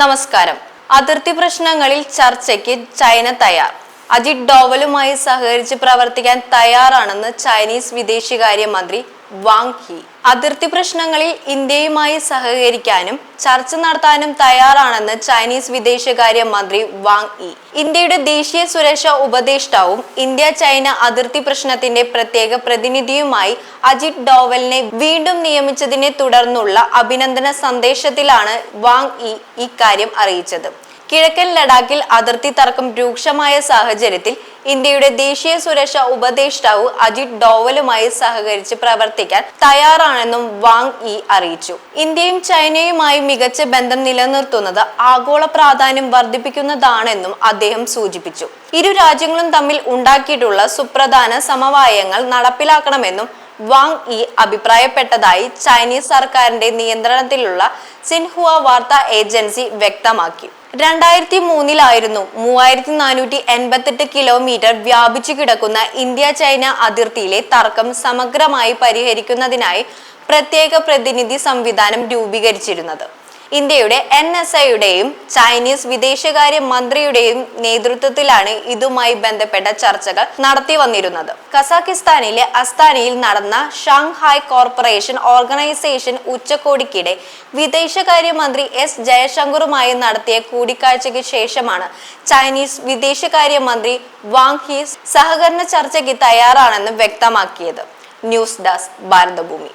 നമസ്കാരം. അതിർത്തി പ്രശ്നങ്ങളിൽ ചർച്ചയ്ക്ക് ചൈന തയ്യാർ. അജിത് ഡോവലുമായി സഹകരിച്ച് പ്രവർത്തിക്കാൻ തയ്യാറാണെന്ന് ചൈനീസ് വിദേശകാര്യമന്ത്രി വാങ് ഹി അതിർത്തി പ്രശ്നങ്ങളിൽ ഇന്ത്യയുമായി സഹകരിക്കാനും ചർച്ച നടത്താനും തയ്യാറാണെന്ന് ചൈനീസ് വിദേശകാര്യ മന്ത്രി വാങ് ഇ ഇന്ത്യയുടെ ദേശീയ സുരക്ഷാ ഉപദേഷ്ടാവും ഇന്ത്യ ചൈന അതിർത്തി പ്രശ്നത്തിന്റെ പ്രത്യേക പ്രതിനിധിയുമായി അജിത് ഡോവലിനെ വീണ്ടും നിയമിച്ചതിനെ തുടർന്നുള്ള അഭിനന്ദന സന്ദേശത്തിലാണ് വാങ് ഇ ഇക്കാര്യം അറിയിച്ചത്. കിഴക്കൻ ലഡാക്കിൽ അതിർത്തി തർക്കം രൂക്ഷമായ സാഹചര്യത്തിൽ ഇന്ത്യയുടെ ദേശീയ സുരക്ഷാ ഉപദേഷ്ടാവ് അജിത് ഡോവലുമായി സഹകരിച്ച് പ്രവർത്തിക്കാൻ തയ്യാറാണെന്നും വാങ് ഇ അറിയിച്ചു. ഇന്ത്യയും ചൈനയുമായി മികച്ച ബന്ധം നിലനിർത്തുന്നത് ആഗോള പ്രാധാന്യം വർദ്ധിപ്പിക്കുന്നതാണെന്നും അദ്ദേഹം സൂചിപ്പിച്ചു. ഇരു രാജ്യങ്ങളും തമ്മിൽ ഉണ്ടാക്കിയിട്ടുള്ള സുപ്രധാന സമവായങ്ങൾ നടപ്പിലാക്കണമെന്നും വാങ് ഇ അഭിപ്രായപ്പെട്ടതായി ചൈനീസ് സർക്കാരിന്റെ നിയന്ത്രണത്തിലുള്ള സിൻഹുവ വാർത്താ ഏജൻസി വ്യക്തമാക്കി. രണ്ടായിരത്തി മൂന്നിലായിരുന്നു മൂവായിരത്തി നാനൂറ്റി എൺപത്തെട്ട് കിലോമീറ്റർ വ്യാപിച്ചു കിടക്കുന്ന ഇന്ത്യ ചൈന അതിർത്തിയിലെ തർക്കം സമഗ്രമായി പരിഹരിക്കുന്നതിനായി പ്രത്യേക പ്രതിനിധി സംവിധാനം രൂപീകരിച്ചിരുന്നത്. ഇന്ത്യയുടെ എൻ എസ് ഐയുടെയും ചൈനീസ് വിദേശകാര്യ മന്ത്രിയുടെയും നേതൃത്വത്തിലാണ് ഇതുമായി ബന്ധപ്പെട്ട ചർച്ചകൾ നടത്തി വന്നിരുന്നത്. കസാഖിസ്ഥാനിലെ അസ്താനയിൽ നടന്ന ഷാങ്ഹായ് കോർപ്പറേഷൻ ഓർഗനൈസേഷൻ ഉച്ചകോടിക്കിടെ വിദേശകാര്യമന്ത്രി എസ് ജയശങ്കറുമായി നടത്തിയ കൂടിക്കാഴ്ചയ്ക്ക് ശേഷമാണ് ചൈനീസ് വിദേശകാര്യമന്ത്രി വാങ് ഹീസ് സഹകരണ ചർച്ചയ്ക്ക് തയ്യാറാണെന്ന് വ്യക്തമാക്കിയത്. News desk Bharatabhumi.